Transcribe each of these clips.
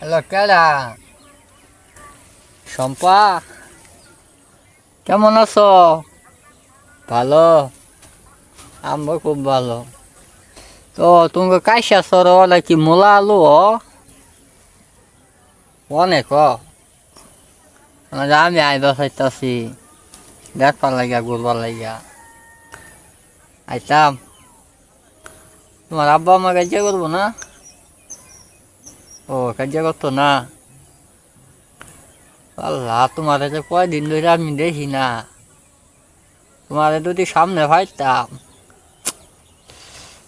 Hello কেডা শম্পা? কেমন আছো? ভালো। আমরা খুব ভালো। তো তুমি কাইসা সর কি মূলা আলু অনেক আমি আইবা চাইতাছি দেখবার লাগিয়া, ঘুরবার লাগিয়া। আইতাম। তোমার আব্বা আমার যে করব না? ও কাজ করতো না? আল্লাহ, তোমার যে কয়দিন ধরে আমি দেখি না। তোমার যদি সামনে পাইতাম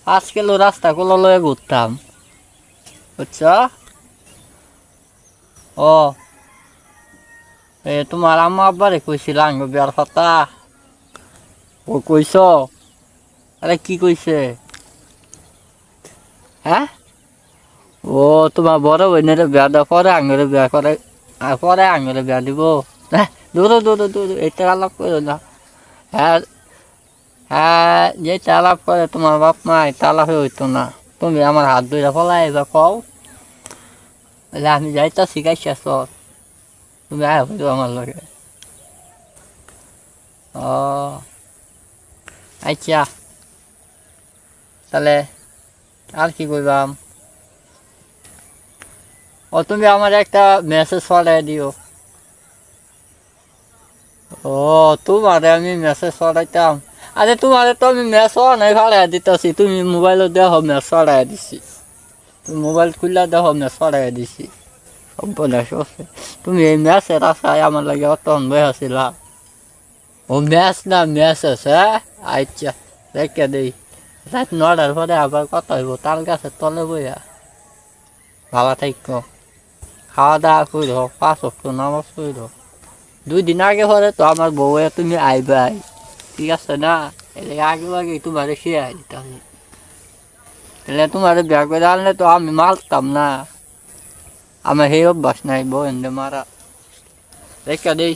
আজকাল রাস্তা গুলো লয়ে ঘুরতাম। বুঝছ? ও, এ, তোমার আম্মা আব্বারে কইছিল আঙ্গ বিয়ার কথা। ও কইছ? আরে, কি কইছে? হ্যাঁ? ও, তোমার বড় বোনের বিয়া দেওয়া পরে আঙুরে বিয়া করে পরে আঙুরে বিয়া দিব। হ্যাঁ দূর দূর দূর এটা আলাপ করো না। হ্যাঁ হ্যাঁ যেটা আলাপ করে তোমার বাপ মা এটা আলাপ হইতো না। তুমি আমার হাত ধরে ফলাই এবার কও। বলে আমি যাইতা শিখাইছি সর তুমি আয় হইতো আমার লগে। ও আচ্ছা। তাহলে আর কি করবাম ও, তুমি আমার একটা মেসেজ পাঠাই দিও। ও, তোমার আমি মেসেজ পাঠাইতাম। আরে, তোমার তো আমি মেস নাই পাঠাই দিতেছি। তুমি মোবাইলে দেখো মেস পাঠাই দিছি। তুমি মোবাইল খুললে দেখো মেস পাঠাই দিছি। সম্পূর্ণ তুমি এই মেসের আশায় আমার লাগে অত বই আসিলা ও ম্যাচ না ম্যাচ আছে হ্যাঁ? আচ্ছা রেখে দেই। রাত নটার পরে আবার কথা হইব। তাল গাছের তলে বইয়া। ভালো থাকো। খাওয়া দাওয়া করে হোক পাঁচ অক্ট নামাজ করে হোক দুই দিন আগে পরে তো আমার বউয়ে তুমি আইবাই ঠিক আছে, না। এলে আগে আগে তোমার সে আই তাহলে তাহলে তোমার বিয়া করে আনলে তো আমি মারতাম না। আমার সেই অভ্যাস নাই বউ এনে মারা। রেখা দেই।